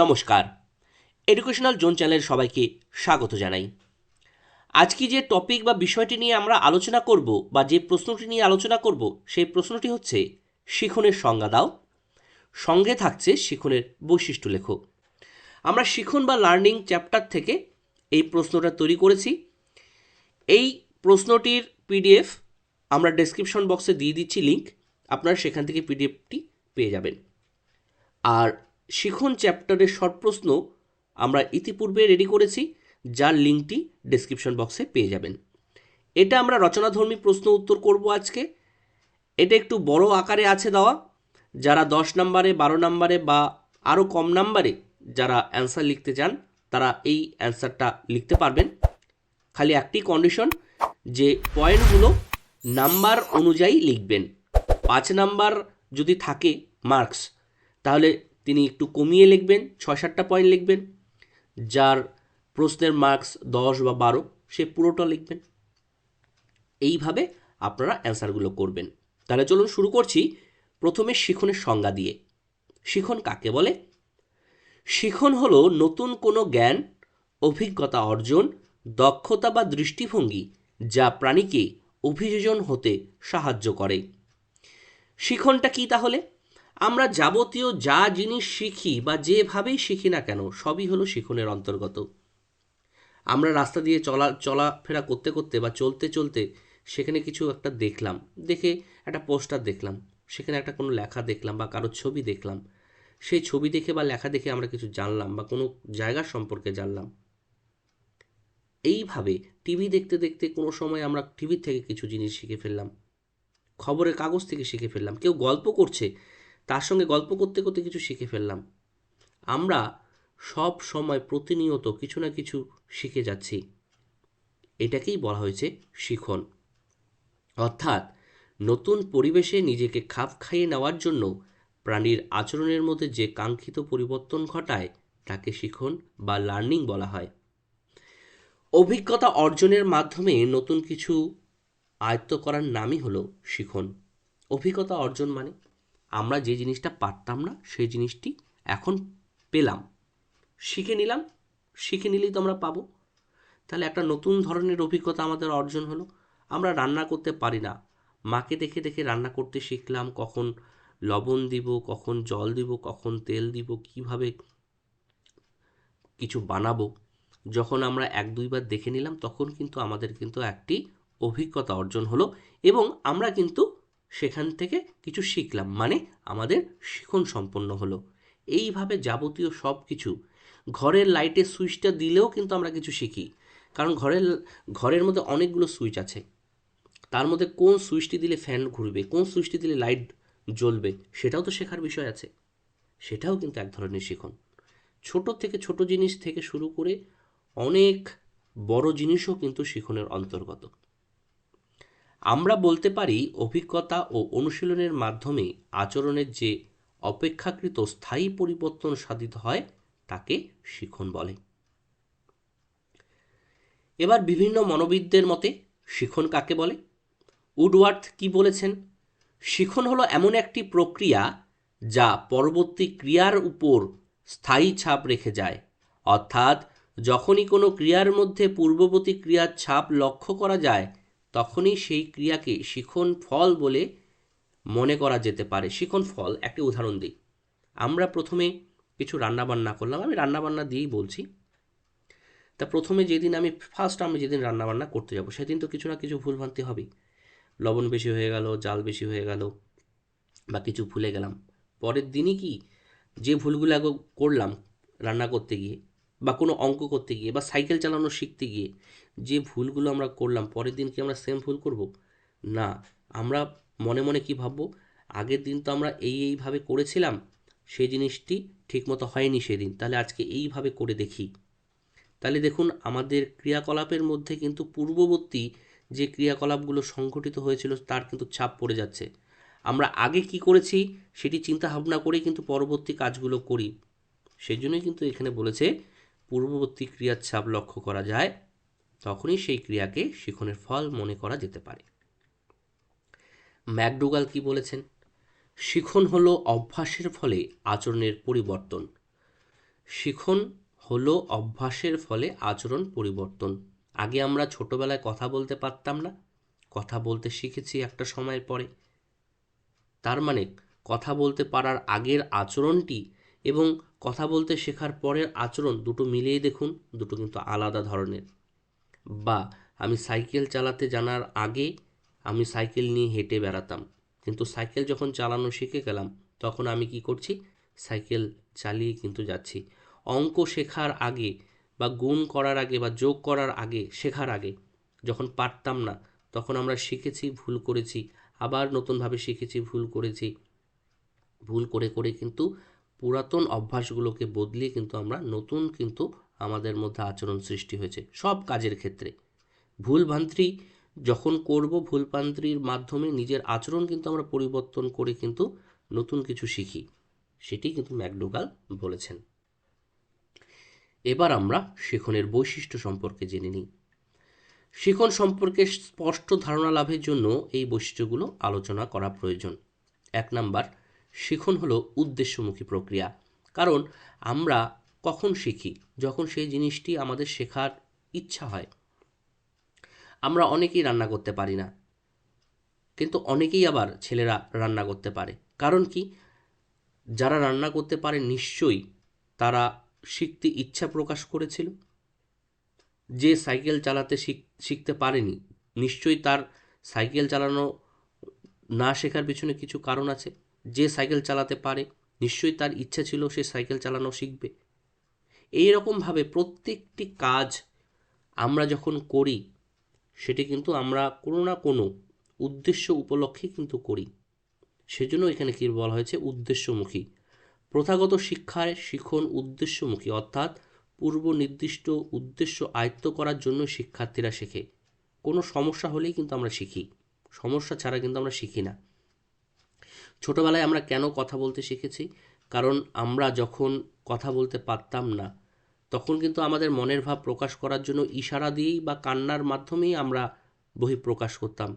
নমস্কার। Educational zone channel সবাইকে স্বাগত জানাই। আজকে যে টপিক বা বিষয়টি নিয়ে আমরা আলোচনা করব বা যে প্রশ্নটি নিয়ে আলোচনা করব, সেই প্রশ্নটি হচ্ছে, শিখনের সংজ্ঞা দাও। সঙ্গে থাকছে শিখনের বৈশিষ্ট্য লেখো। আমরা শিখন বা লার্নিং চ্যাপ্টার থেকে এই প্রশ্নটা তৈরি করেছি। এই প্রশ্নটির পিডিএফ আমরা ডেসক্রিপশন বক্সে দিয়ে দিচ্ছি লিঙ্ক আপনারা সেখান থেকে পিডিএফটি পেয়ে যাবেন। আর শিখন চ্যাপ্টারের শর্ট প্রশ্ন আমরা ইতিপূর্বে রেডি করেছি, যার লিঙ্কটি ডেসক্রিপশন বক্সে পেয়ে যাবেন। এটা আমরা রচনাধর্মী প্রশ্ন উত্তর করব আজকে। এটা একটু বড় আকারে আছে দেওয়া। যারা দশ নম্বরে, বারো নম্বরে বা আরও কম নাম্বারে যারা অ্যান্সার লিখতে চান, তারা এই অ্যান্সারটা লিখতে পারবেন। খালি একটি কন্ডিশন, যে পয়েন্টগুলো নাম্বার অনুযায়ী লিখবেন। পাঁচ নাম্বার যদি থাকে মার্কস, তাহলে তিনি একটু কমিয়ে লিখবেন ছয় সাতটা পয়েন্ট লিখবেন, যার প্রশ্নের মার্কস দশ বা বারো, সে পুরোটা লিখবেন। এইভাবে আপনারা অ্যান্সারগুলো করবেন। তাহলে চলুন শুরু করছি প্রথমে শিখনের সংজ্ঞা দিয়ে। শিখন কাকে বলে? শিখন হলো নতুন কোনো জ্ঞান, অভিজ্ঞতা অর্জন, দক্ষতা বা দৃষ্টিভঙ্গি যা প্রাণীকে অভিযোজন হতে সাহায্য করে। শিখনটা কি তাহলে? আমরা যাবতীয় যা জিনিস শিখি বা যেভাবেই শিখি না কেন, সবই হলো শিখনের অন্তর্গত। আমরা রাস্তা দিয়ে চলা, চলাফেরা করতে করতে বা চলতে চলতে সেখানে কিছু একটা দেখলাম। দেখে একটা পোস্টার দেখলাম, সেখানে একটা কোনো লেখা দেখলাম বা কারোর ছবি দেখলাম। সেই ছবি দেখে বা লেখা দেখে আমরা কিছু জানলাম বা কোনো জায়গার সম্পর্কে জানলাম। এইভাবে টিভি দেখতে দেখতে কোনো সময় আমরা টিভির থেকে কিছু জিনিস শিখে ফেললাম। খবরের কাগজ থেকে শিখে ফেললাম। কেউ গল্প করছে তার সঙ্গে গল্প করতে করতে কিছু শিখে ফেললাম। আমরা সব সময় প্রতিনিয়ত কিছু না কিছু শিখে যাচ্ছি। এটাকেই বলা হয়েছে শিখন। অর্থাৎ নতুন পরিবেশে নিজেকে খাপ খাইয়ে নেওয়ার জন্য প্রাণীর আচরণের মধ্যে যে কাঙ্ক্ষিত পরিবর্তন ঘটায়, তাকে শিখন বা লার্নিং বলা হয়। অভিজ্ঞতা অর্জনের মাধ্যমে নতুন কিছু আয়ত্ত করার নামই হলো শিখন। অভিজ্ঞতা অর্জন মানে? আমরা যে জিনিসটা পারতাম না, সেই জিনিসটি এখন পেলাম। শিখে নিলাম, শিখে নিলেই তো আমরা পাবো। তাহলে একটা নতুন ধরনের অভিজ্ঞতা আমাদের অর্জন হলো। আমরা রান্না করতে পারি না। মাকে দেখে দেখে রান্না করতে শিখলাম, কখন লবণ দিব, কখন জল দিব, কখন তেল দিব, কীভাবে কিছু বানাবো। যখন আমরা এক দুইবার দেখে নিলাম, তখন কিন্তু আমাদের কিন্তু একটি অভিজ্ঞতা অর্জন হলো এবং আমরা কিন্তু সেখান থেকে কিছু শিখলাম মানে আমাদের শিখন সম্পন্ন হলো। এইভাবে যাবতীয় সব কিছু ঘরের লাইটের সুইচটা দিলেও কিন্তু আমরা কিছু শিখি। কারণ ঘরের ঘরের মধ্যে অনেকগুলো সুইচ আছে। তার মধ্যে কোন সুইচটি দিলে ফ্যান ঘুরবে, কোন সুইচটি দিলে লাইট জ্বলবে, সেটাও তো শেখার বিষয় আছে। সেটাও কিন্তু এক ধরনের শিখন। ছোট থেকে ছোট জিনিস থেকে শুরু করে অনেক বড় জিনিসও কিন্তু শিখনের অন্তর্গত। আমরা বলতে পারি অভিজ্ঞতা ও অনুশীলনের মাধ্যমে আচরণের যে অপেক্ষাকৃত স্থায়ী পরিবর্তন সাধিত হয়, তাকে শিখন বলে। এবার বিভিন্ন মনোবিদদের মতে শিখন কাকে বলে? উডওয়ার্থ কি বলেছেন? শিখন হলো এমন একটি প্রক্রিয়া যা পরবর্তী ক্রিয়ার উপর স্থায়ী ছাপ রেখে যায়। অর্থাৎ যখনই কোনো ক্রিয়ার মধ্যে পূর্ববর্তী ক্রিয়ার ছাপ লক্ষ্য করা যায় তখনই সেই ক্রিয়াকে শিখন ফল বলে মনে করা যেতে পারে। শিখন ফল একটি উদাহরণ দিই। আমরা প্রথমে কিছু রান্নাবান্না করলাম। আমি রান্নাবান্না দিয়েই বলছি। তা প্রথমে যেদিন আমি ফার্স্ট আমি যেদিন রান্নাবান্না করতে যাব, সেদিন তো কিছু না কিছু ভুলভ্রান্তি হবেই। লবণ বেশি হয়ে গেল, জাল বেশি হয়ে গেল, বা কিছু ভুলে গেলাম। পরের দিনই কি যে ভুলগুলো করলাম রান্না করতে গিয়ে, বা কোনো অঙ্ক করতে গিয়ে, বা সাইকেল চালানো শিখতে গিয়ে যে ভুলগুলো আমরা করলাম, পরের দিন কি আমরা সেম ভুল করব? না। আমরা মনে মনে কি ভাববো? আগের দিন তো আমরা এই এইভাবে করেছিলাম সেই জিনিসটি ঠিকমতো হয়নি সেদিন। তাহলে আজকে এইভাবে করে দেখি। তাহলে দেখুন, আমাদের ক্রিয়াকলাপের মধ্যে কিন্তু পূর্ববর্তী যে ক্রিয়াকলাপগুলো সংঘটিত হয়েছিল, তার কিন্তু ছাপ পড়ে যাচ্ছে। আমরা আগে কি করেছি, সেটি চিন্তা ভাবনা করেই কিন্তু পরবর্তী কাজগুলো করি। সেই জন্যই কিন্তু এখানে বলেছে, পূর্ববর্তী ক্রিয়ার ছাপ লক্ষ্য করা যায়। তখনই সেই ক্রিয়াকে শিখনের ফল মনে করা যেতে পারে। ম্যাকডুগাল কি বলেছেন? শিখন হলো অভ্যাসের ফলে আচরণের পরিবর্তন। শিখন হলো অভ্যাসের ফলে আচরণ পরিবর্তন। আগে আমরা ছোটবেলায় কথা বলতে পারতাম না। কথা বলতে শিখেছি একটা সময়ের পরে। তার মানে কথা বলতে পারার আগের আচরণটি এবং কথা বলতে শেখার পরের আচরণ দুটো মিলিয়ে দেখুন, দুটো কিন্তু আলাদা ধরনের। বা আমি সাইকেল চালাতে জানার আগে আমি সাইকেল নিয়ে হেঁটে বেড়াতাম। কিন্তু সাইকেল যখন চালানো শিখে গেলাম, তখন আমি কি করছি? সাইকেল চালিয়ে কিন্তু যাচ্ছি। অঙ্ক শেখার আগে বা গুণ করার আগে বা যোগ করার আগে, শেখার আগে যখন পারতাম না, তখন আমরা শিখেছি, ভুল করেছি, আবার নতুনভাবে শিখেছি, ভুল করেছি। ভুল করে করে কিন্তু পুরাতন অভ্যাসগুলোকে বদলিয়ে কিন্তু আমরা নতুন কিন্তু আমাদের মধ্যে আচরণ সৃষ্টি হয়েছে, সব কাজের ক্ষেত্রে। ভুল ভ্রান্তি যখন করব, ভুল ভ্রান্তির মাধ্যমে নিজের আচরণ কিন্তু আমরা পরিবর্তন করে কিন্তু নতুন কিছু শিখি, সেটি কিন্তু ম্যাকডোগাল বলেছেন। এবার আমরা শিখনের বৈশিষ্ট্য সম্পর্কে জেনে নিই। শিখন সম্পর্কে স্পষ্ট ধারণা লাভের জন্য এই বৈশিষ্ট্যগুলো আলোচনা করা প্রয়োজন। এক নাম্বার, শিখন হলো উদ্দেশ্যমুখী প্রক্রিয়া, কারণ আমরা কখন শিখি? যখন সেই জিনিসটি আমাদের শেখার ইচ্ছা হয়। আমরা অনেকেই রান্না করতে পারি না, কিন্তু অনেকেই আবার ছেলেরা রান্না করতে পারে। কারণ কি? যারা রান্না করতে পারে নিশ্চয়ই তারা শিখতে ইচ্ছা প্রকাশ করেছিল। যে সাইকেল চালাতে শিখতে পারেনি, নিশ্চয়ই তার সাইকেল চালানো না শেখার পিছনে কিছু কারণ আছে। যে সাইকেল চালাতে পারে, নিশ্চয়ই তার ইচ্ছা ছিল সে সাইকেল চালানো শিখবে। এই রকমভাবে প্রত্যেকটি কাজ আমরা যখন করি, সেটি কিন্তু আমরা কোনো না কোনো উদ্দেশ্য উপলক্ষে কিন্তু করি। সেজন্য এখানে কী বলা হয়েছে? উদ্দেশ্যমুখী। প্রথাগত শিক্ষায় শিখন উদ্দেশ্যমুখী, অর্থাৎ পূর্ব নির্দিষ্ট উদ্দেশ্য আয়ত্ত করার জন্য শিক্ষার্থীরা শেখে। কোনো সমস্যা হলেই কিন্তু আমরা শিখি। সমস্যা ছাড়া কিন্তু আমরা শিখি না। ছোটোবেলায় আমরা কেন কথা বলতে শিখেছি? কারণ আমরা যখন কথা বলতে পারতাম না, তখন কিন্তু আমাদের মনের ভাব প্রকাশ করার জন্য ইশারা দিয়েই বা কান্নার মাধ্যমেই আমরা বহিঃপ্রকাশ করতাম।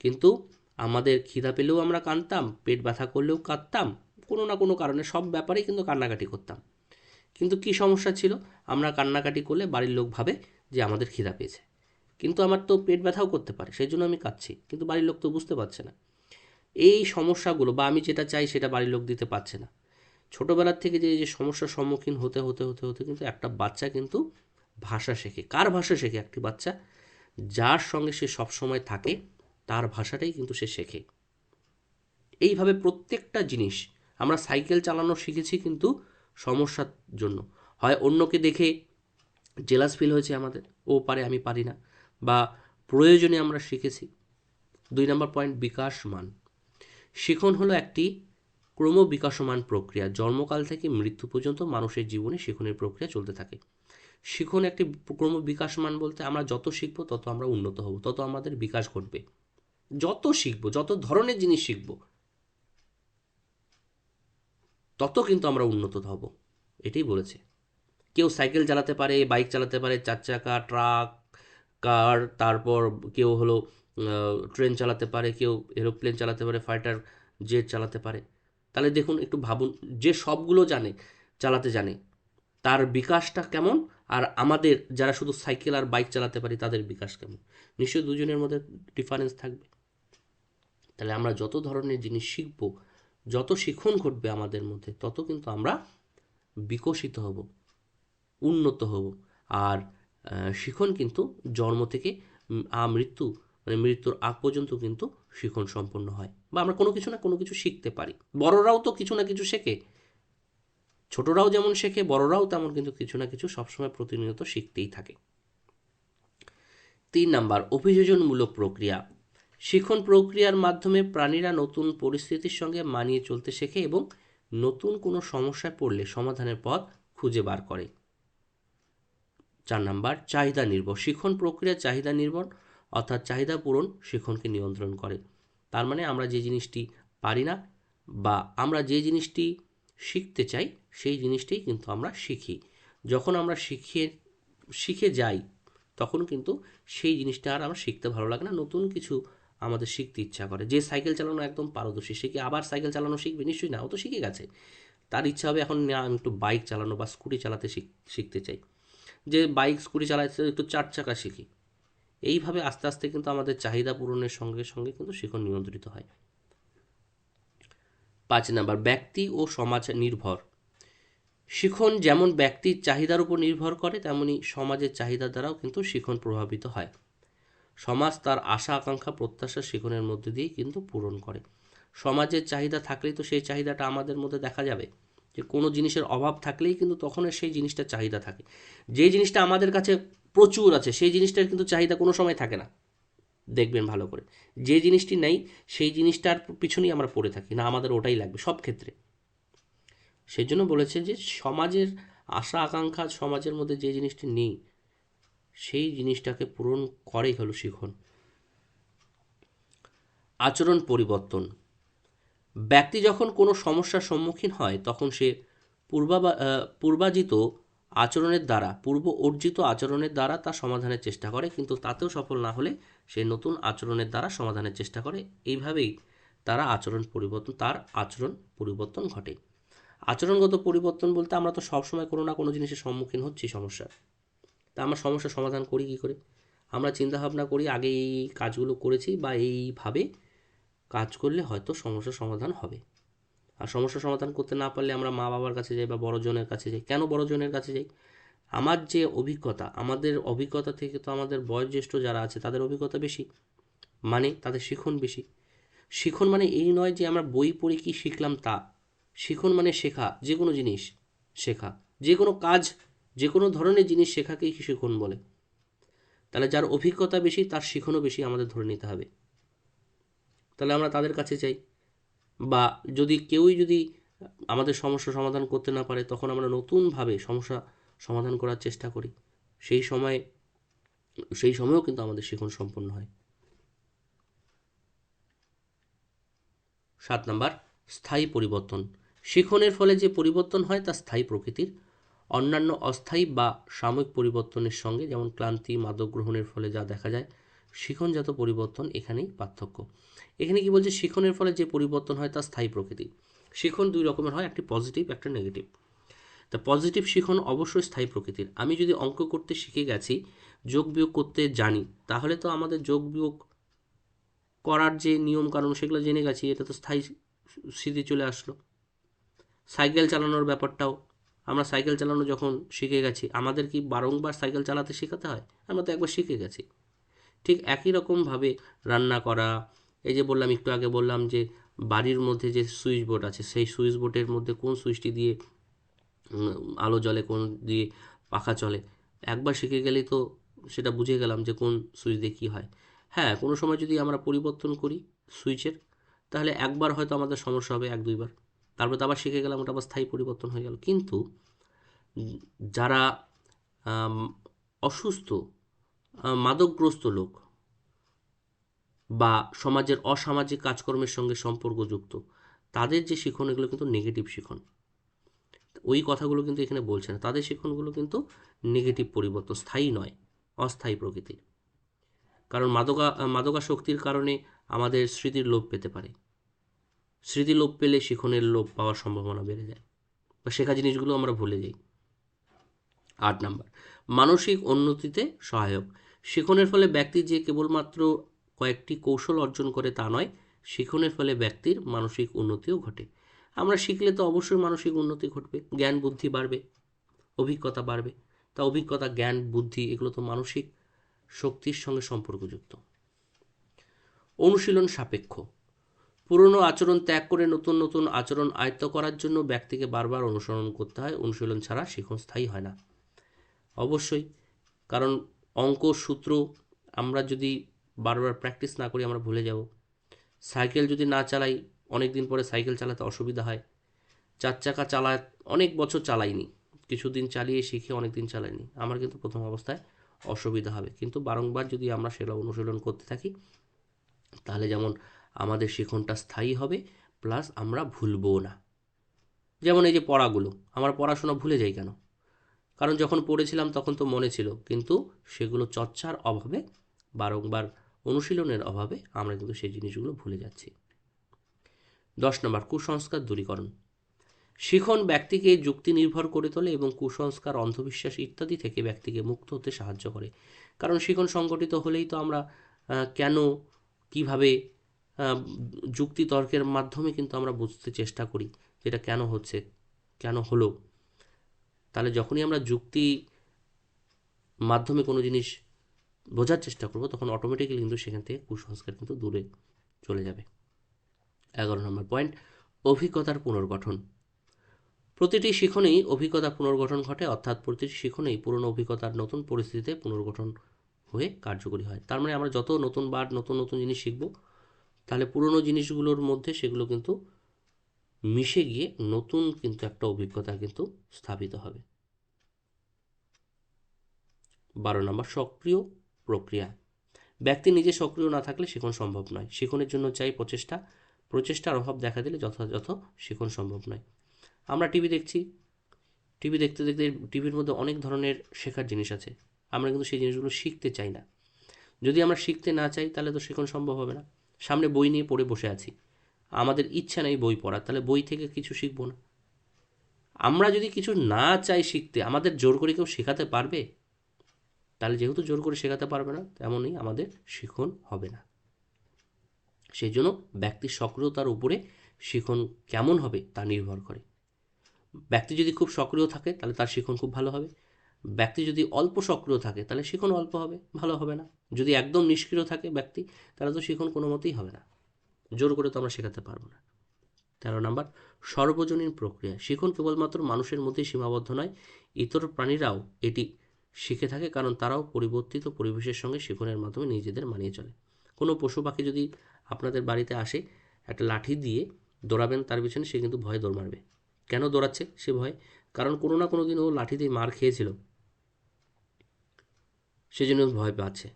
কিন্তু আমাদের খিদা পেলেও আমরা কাঁদতাম, পেট ব্যথা করলেও কাঁদতাম, কোনো না কোনো কারণে সব ব্যাপারেই কিন্তু কান্নাকাটি করতাম। কিন্তু কি সমস্যা ছিল? আমরা কান্নাকাটি করলে বাড়ির লোক ভাবে যে আমাদের খিদা পেয়েছে। কিন্তু আমার তো পেট ব্যথাও করতে পারে, সেই জন্য আমি কাঁদছি, কিন্তু বাড়ির লোক তো বুঝতে পারছে না। এই সমস্যাগুলো বা আমি যেটা চাই সেটা বাড়ির লোক দিতে পারছে না। ছোটোবেলার থেকে যে যে সমস্যার সম্মুখীন হতে হতে হতে হতে কিন্তু একটা বাচ্চা কিন্তু ভাষা শেখে। কার ভাষা শেখে একটি বাচ্চা? যার সঙ্গে সে সবসময় থাকে, তার ভাষাটাই কিন্তু সে শেখে। এইভাবে প্রত্যেকটা জিনিস আমরা সাইকেল চালানো শিখেছি কিন্তু সমস্যার জন্য। হয় অন্যকে দেখে জেলাস ফিল হয়েছে আমাদের, ও পারে, আমি পারি না। বা প্রয়োজনে আমরা শিখেছি। দুই নম্বর পয়েন্ট, বিকাশ মান। শিখন হলো একটি ক্রমবিকাশমান প্রক্রিয়া। জন্মকাল থেকে মৃত্যু পর্যন্ত মানুষের জীবনে শিখনের প্রক্রিয়া চলতে থাকে। শিখন একটি ক্রম বিকাশমান বলতে আমরা যত শিখব, তত আমরা উন্নত হব, তত আমাদের বিকাশ ঘটবে। যত শিখব, যত ধরনের জিনিস শিখব, তত কিন্তু আমরা উন্নত হব। এটাই বলেছে। কেউ সাইকেল চালাতে পারে, বাইক চালাতে পারে, চার চাকা, ট্রাক, কার, তারপর কেউ হলো ট্রেন চালাতে পারে, কেউ এরোপ্লেন চালাতে পারে, ফাইটার জেট চালাতে পারে। তাহলে দেখুন, একটু ভাবুন, যে সবগুলো জানে, চালাতে জানে, তার বিকাশটা কেমন? আর আমাদের যারা শুধু সাইকেল আর বাইক চালাতে পারি, তাদের বিকাশ কেমন? নিশ্চয়ই দুজনের মধ্যে ডিফারেন্স থাকবে। তাহলে আমরা যত ধরনের জিনিস শিখব, যত শিখন ঘটবে আমাদের মধ্যে, তত কিন্তু আমরা বিকশিত হব, উন্নত হব। আর শিখন কিন্তু জন্ম থেকে মৃত্যু মানে মৃত্যুর আগ পর্যন্ত কিন্তু শিখন সম্পন্ন হয়। বা আমরা কোনো কিছু না কোনো কিছু শিখতে পারি। বড়রাও তো কিছু না কিছু শেখে। ছোটরাও যেমন শেখে, বড়রাও তেমন কিন্তু কিছু না কিছু সবসময় প্রতিনিয়ত শিখতেই থাকে। তিন নাম্বার, অভিযোজনমূলক প্রক্রিয়া। শিখন প্রক্রিয়ার মাধ্যমে প্রাণীরা নতুন পরিস্থিতির সঙ্গে মানিয়ে চলতে শেখে এবং নতুন কোনো সমস্যায় পড়লে সমাধানের পথ খুঁজে বার করে। চার নাম্বার, চাহিদা নির্ভর। শিখন প্রক্রিয়া চাহিদা নির্ভর, অর্থাৎ চাহিদা পূরণ শিখনকে নিয়ন্ত্রণ করে। তার মানে আমরা যে জিনিসটি পারি না বা আমরা যে জিনিসটি শিখতে চাই, সেই জিনিসটি কিন্তু আমরা শিখি। যখন আমরা শিখে শিখে যাই, তখন কিন্তু সেই জিনিসটা আর আমার শিখতে ভালো লাগে না। নতুন কিছু আমাদের শিখতে ইচ্ছা করে। যে সাইকেল চালানো একদম পারদর্শী, সে কি আবার সাইকেল চালানো শিখবে? নিশ্চয়ই না, ও তো শিখে গেছে। তার ইচ্ছা হবে এখন না আমি একটু বাইক চালানো বা স্কুটি চালাতে শিখ- শিখতে চাই। যে বাইক, স্কুটি চালাতে একটু চার চাকা শিখি। এইভাবে আস্তে আস্তে কিন্তু আমাদের চাহিদা পূরণের সঙ্গে সঙ্গে কিন্তু শিখন নিয়ন্ত্রিত হয়। পাঁচ নাম্বার, ব্যক্তি ও সমাজ নির্ভর। শিখন যেমন ব্যক্তির চাহিদার উপর নির্ভর করে, তেমনি সমাজের চাহিদা দ্বারাও কিন্তু শিখন প্রভাবিত হয়। সমাজ তার আশা, আকাঙ্ক্ষা, প্রত্যাশা শিখনের মধ্যে দিয়েই কিন্তু পূরণ করে। সমাজের চাহিদা থাকলেই তো সেই চাহিদাটা আমাদের মধ্যে দেখা যাবে। যে কোনো জিনিসের অভাব থাকলেই কিন্তু তখন সেই জিনিসটা চাহিদা থাকে। যে জিনিসটা আমাদের কাছে প্রচুর আছে। সেই জিনিসটার কিন্তু চাহিদা কোনো সময় থাকে না। দেখবেন ভালো করে। যে জিনিসটি নেই, সেই জিনিসটার পিছনেই আমরা পড়ে থাকি। না, আমাদের ওটাই লাগবে সব ক্ষেত্রে। সেই জন্য বলেছে যে, সমাজের আশা, আকাঙ্ক্ষা, সমাজের মধ্যে যে জিনিসটি নেই, সেই জিনিসটাকে পূরণ করেই হলো শিখন। আচরণ পরিবর্তন। ব্যক্তি যখন কোনো সমস্যার সম্মুখীন হয়, তখন সে পূর্বা পূর্বাজিত আচরণের দ্বারা, পূর্ব অর্জিত আচরণের দ্বারা তা সমাধানের চেষ্টা করে, কিন্তু তাতেও সফল না হলে সে নতুন আচরণের দ্বারা সমাধানের চেষ্টা করে। এইভাবেই তারা আচরণ পরিবর্তন, তার আচরণ পরিবর্তন ঘটে। আচরণগত পরিবর্তন বলতে আমরা তো সবসময় কোনো না কোনো জিনিসের সম্মুখীন হচ্ছি সমস্যার তা আমরা সমস্যার সমাধান করি কী করে? আমরা চিন্তা ভাবনা করি, আগে এই কাজগুলো করেছি বা এইভাবে কাজ করলে হয়তো সমস্যার সমাধান হবে। আর সমস্যার সমাধান করতে না পারলে আমরা মা বাবার কাছে যাই বা বড়জনের কাছে যাই। কেন বড়জনের কাছে যাই? আমার যে অভিজ্ঞতা, আমাদের অভিজ্ঞতা থেকে তো আমাদের বয়োজ্যেষ্ঠ যারা আছে, তাদের অভিজ্ঞতা বেশি মানে তাদের শিখন বেশি। শিখন মানে এই নয় যে আমরা বই পড়ে কি শিখলাম তা। শিখন মানে শেখা, যে কোনো জিনিস শেখা। যে কোনো কাজ, যে কোনো ধরনের জিনিস শেখাকেই শিখন বলে? তাহলে যার অভিজ্ঞতা বেশি, তার শিখনও বেশি আমাদের ধরে নিতে হবে। তাহলে আমরা তাদের কাছে চাই বা যদি কেউই যদি আমাদের সমস্যা সমাধান করতে না পারে, তখন আমরা নতুনভাবে সমস্যা সমাধান করার চেষ্টা করি। সেই সময়, সেই সময়েও কিন্তু আমাদের শিখন সম্পন্ন হয়। সাত নাম্বার, স্থায়ী পরিবর্তন। শিখনের ফলে যে পরিবর্তন হয় তা স্থায়ী প্রকৃতির। অন্যান্য অস্থায়ী বা সাময়িক পরিবর্তনের সঙ্গে যেমন ক্লান্তি, মাদক গ্রহণের ফলে যা দেখা যায় শিখনজাত পরিবর্তন এখানেই পার্থক্য। এখানে কি বলছে? শিখনের ফলে যে পরিবর্তন হয় তা স্থায়ী প্রকৃতি। শিখন দুই রকমের হয়, একটি পজিটিভ একটা নেগেটিভ তা পজিটিভ শিখন অবশ্যই স্থায়ী প্রকৃতির। আমি যদি অঙ্ক করতে শিখে গেছি, যোগ বিয়োগ করতে জানি, তাহলে তো আমাদের যোগ বিয়োগ করার যে নিয়ম কারণ সেগুলো জেনে গেছি, এটা তো স্থায়ী স্মৃতি চলে আসলো। সাইকেল চালানোর ব্যাপারটাও, আমরা সাইকেল চালানো যখন শিখে গেছি, আমাদের কি বারংবার সাইকেল চালাতে শেখাতে হয়? আমরা তো একবার শিখে গেছি। ঠিক একই রকমভাবে রান্না করা। এই যে বললাম, একটু আগে বললাম যে বাড়ির মধ্যে যে সুইচ বোর্ড আছে, সেই সুইচ বোর্ডের মধ্যে কোন সুইচটি দিয়ে আলো জ্বলে, কোন দিয়ে পাখা চলে, একবার শিখে গেলেই তো সেটা বুঝে গেলাম যে কোন সুইচ দিয়ে কী হয়। হ্যাঁ কোনো সময় যদি আমরা পরিবর্তন করি সুইচের, তাহলে একবার হয়তো আমাদের সমস্যা হবে এক দুইবার। তারপরে তো আবার শিখে গেলাম, ওটা আবার স্থায়ী পরিবর্তন হয়ে গেল। কিন্তু যারা অসুস্থ মাদকগ্রস্ত লোক বা সমাজের অসামাজিক কাজকর্মের সঙ্গে সম্পর্কযুক্ত, তাদের যে শিখন, এগুলো কিন্তু নেগেটিভ শিখন। ওই কথাগুলো কিন্তু এখানে বলছে না। তাদের শিখনগুলো কিন্তু নেগেটিভ পরিবর্তন, স্থায়ী নয়, অস্থায়ী প্রকৃতির। কারণ মাদকা মাদকা শক্তির কারণে আমাদের স্মৃতির লোপ পেতে পারে। স্মৃতি লোপ পেলে শিখনের লোপ পাওয়ার সম্ভাবনা বেড়ে যায়। বা শেখা জিনিসগুলো আমরা ভুলে যাই। আট নাম্বার। মানসিক উন্নতিতে সহায়ক। শিখনের ফলে ব্যক্তি যে কেবলমাত্র কয়েকটি কৌশল অর্জন করে তা নয়, শিখনের ফলে ব্যক্তির মানসিক উন্নতিও ঘটে। আমরা শিখলে তো অবশ্যই মানসিক উন্নতি ঘটবে, জ্ঞান বুদ্ধি বাড়বে, অভিজ্ঞতা বাড়বে। তা অভিজ্ঞতা, জ্ঞান, বুদ্ধি, এগুলো তো মানসিক শক্তির সঙ্গে সম্পর্কযুক্ত। অনুশীলন সাপেক্ষ। পুরনো আচরণ ত্যাগ করে নতুন নতুন আচরণ আয়ত্ত করার জন্য ব্যক্তিকে বারবার অনুসরণ করতে হয়। অনুশীলন ছাড়া শিখন স্থায়ী হয় না। অবশ্যই। কারণ অঙ্ক সূত্র আমরা যদি বারবার প্র্যাকটিস না করি, আমরা ভুলে যাব। সাইকেল যদি না চালাই অনেক দিন পরে সাইকেল চালাতে অসুবিধা হয়। চার চাকা চালা, অনেক বছর চালাইনি। কিছুদিন চালিয়ে শিখে অনেক দিন চালাইনি। আমার কিন্তু প্রথম অবস্থায় অসুবিধা হবে। কিন্তু বারংবার যদি আমরা সেটা অনুশীলন করতে থাকি, তাহলে যেমন আমাদের শিখনটা স্থায়ী হবে প্লাস আমরা ভুলবও না। যেমন এই যে পড়াগুলো, আমার পড়াশোনা ভুলে যাই কেন? কারণ যখন পড়েছিলাম তখন তো মনে ছিল, কিন্তু সেগুলো চর্চার অভাবে, বারংবার অনুশীলনের অভাবে আমরা কিন্তু সেই জিনিসগুলো ভুলে যাচ্ছি। দশ নম্বর, কুসংস্কার দূরীকরণ। শিখন ব্যক্তিকে যুক্তি নির্ভর করে তোলে এবং কুসংস্কার, অন্ধবিশ্বাস ইত্যাদি থেকে ব্যক্তিকে মুক্ত হতে সাহায্য করে। কারণ শিখন সংগঠিত হলেই তো আমরা কেন, কীভাবে যুক্তি তর্কের মাধ্যমে কিন্তু আমরা বুঝতে চেষ্টা করি যেটা কেন হচ্ছে, কেন হলো। তাহলে যখনই আমরা যুক্তি মাধ্যমে কোনো জিনিস বোঝার চেষ্টা করব, তখন অটোমেটিক্যালি কিন্তু সেখান থেকে কুসংস্কার কিন্তু দূরে চলে যাবে। এগারো নম্বর পয়েন্ট অভিজ্ঞতার পুনর্গঠন। প্রতিটি শিখনেই অভিজ্ঞতা পুনর্গঠন ঘটে, অর্থাৎ প্রতিটি শিখনেই পুরনো অভিজ্ঞতার নতুন পরিস্থিতিতে পুনর্গঠন হয়ে কার্যকরী হয়। তার মানে আমরা যত নতুন বার নতুন নতুন জিনিস শিখব, তাহলে পুরনো জিনিসগুলোর মধ্যে সেগুলো কিন্তু মিশে গিয়ে নতুন কিন্তু একটা অভিজ্ঞতা কিন্তু স্থাপিত হবে। বারো নম্বর, সক্রিয় প্রক্রিয়া। ব্যক্তি নিজে সক্রিয় না থাকলে শিখন সম্ভব নয়। শিখনের জন্য চাই প্রচেষ্টা। প্রচেষ্টার অভাব দেখা দিলে যথাযথ শিখন সম্ভব নয়। আমরা টিভি দেখছি। টিভি দেখতে দেখতে টিভির মধ্যে অনেক ধরনের শেখার জিনিস আছে। আমরা কিন্তু সেই জিনিসগুলো শিখতে চাই না। যদি আমরা শিখতে না চাই, তাহলে তো শিখন সম্ভব হবে না। সামনে বই নিয়ে পড়ে বসে আছি। আমাদের ইচ্ছা নেই বই পড়ার, তাহলে বই থেকে কিছু শিখব না। আমরা যদি কিছু না চাই শিখতে, আমাদের জোর করে কেউ শেখাতে পারবে? তাহলে যেহেতু জোর করে শেখাতে পারবে না, তেমনই আমাদের শিখন হবে না। সেই জন্য ব্যক্তির সক্রিয়তার উপরে শিখন কেমন হবে তা নির্ভর করে। ব্যক্তি যদি খুব সক্রিয় থাকে, তাহলে তার শিখন খুব ভালো হবে। ব্যক্তি যদি অল্প সক্রিয় থাকে, তাহলে শিখন অল্প হবে, ভালো হবে না। যদি একদম নিষ্ক্রিয় থাকে ব্যক্তি, তাহলে তো শিখন কোনো মতেই হবে না। জোর করে তো আমরা শেখাতে পারব না। তেরো নম্বর, সর্বজনীন প্রক্রিয়া। শিখন কেবলমাত্র মানুষের মধ্যেই সীমাবদ্ধ নয়, ইতর প্রাণীরাও এটি শিখে থাকে কারণ তারাও পরিবর্তিত পরিবেশের সঙ্গে শিখনের মাধ্যমে নিজেদের মানিয়ে চলে। কোনো পশু পাখি যদি আপনাদের বাড়িতে আসে, একটা লাঠি দিয়ে দৌড়াবেন তার পিছনে, সে কিন্তু ভয়ে দৌড় মারবে। কেন দৌড়াচ্ছে সে ভয়? কারণ কোনো না কোনো দিন ও লাঠি দিয়ে মার খেয়েছিল। সেজন্য ভয় পাচ্ছে।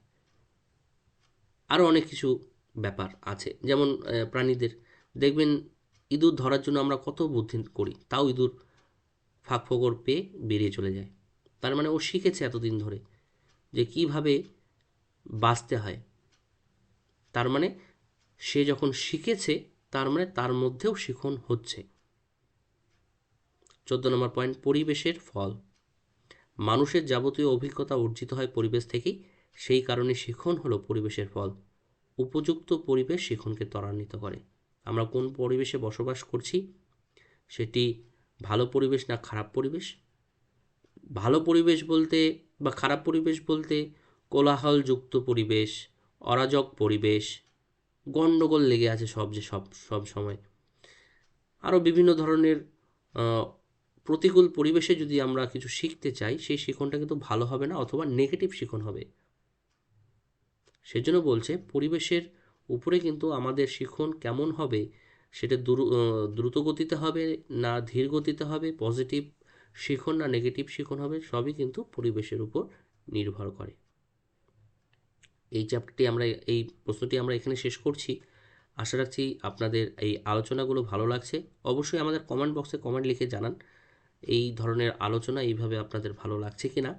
আরও অনেক কিছু ব্যাপার আছে। যেমন প্রাণীদের। দেখবেন ইঁদুর ধরার জন্য আমরা কত বুদ্ধি করি, তাও ইঁদুর ফাঁক ফোকর পেয়ে বেরিয়ে চলে যায়। তার মানে ও শিখেছে এতদিন ধরে যে কীভাবে বাঁচতে হয়। তার মানে সে যখন শিখেছে, তার মানে তার মধ্যেও শিখন হচ্ছে। চোদ্দ নম্বর পয়েন্ট, পরিবেশের ফল। মানুষের যাবতীয় অভিজ্ঞতা অর্জিত হয় পরিবেশ থেকেই, সেই কারণে শিখন হলো পরিবেশের ফল। উপযুক্ত পরিবেশ শিখনকে ত্বরান্বিত করে। আমরা কোন পরিবেশে বসবাস করছি? সেটি ভালো পরিবেশ না খারাপ পরিবেশ? ভালো পরিবেশ বলতে বা খারাপ পরিবেশ বলতে কোলাহলযুক্ত পরিবেশ, অরাজক পরিবেশ, গণ্ডগোল লেগে আছে সব যে সব সব সময়। আরও বিভিন্ন ধরনের প্রতিকূল পরিবেশে যদি আমরা কিছু শিখতে চাই, সেই শিখনটা কিন্তু ভালো হবে না অথবা নেগেটিভ শিখন হবে। সেজন্য বলছে, পরিবেশের উপরে কিন্তু আমাদের শিখন কেমন হবে সেটা দ্রুত গতিতে হবে না ধীর গতিতে হবে পজিটিভ শিখন না নেগেটিভ শিখন হবে, সবই কিন্তু পরিবেশের উপর নির্ভর করে। এই চ্যাপ্টারটি আমরা, এই প্রশ্নটি আমরা এখানে শেষ করছি। আশা রাখছি আপনাদের এই আলোচনাগুলো ভালো লাগছে। অবশ্যই আমাদের কমেন্ট বক্সে কমেন্ট লিখে জানান, এই ধরনের আলোচনা এইভাবে আপনাদের ভালো লাগছে কি না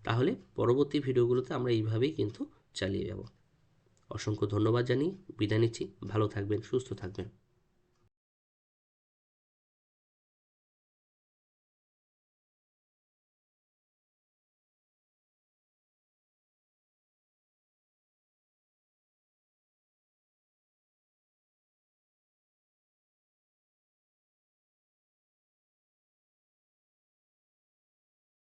তাহলে পরবর্তী ভিডিওগুলোতে আমরা এইভাবেই কিন্তু চালিয়ে যাব। অসংখ্য ধন্যবাদ জানি বিদায় নিচ্ছি। ভালো থাকবেন সুস্থ থাকবেন।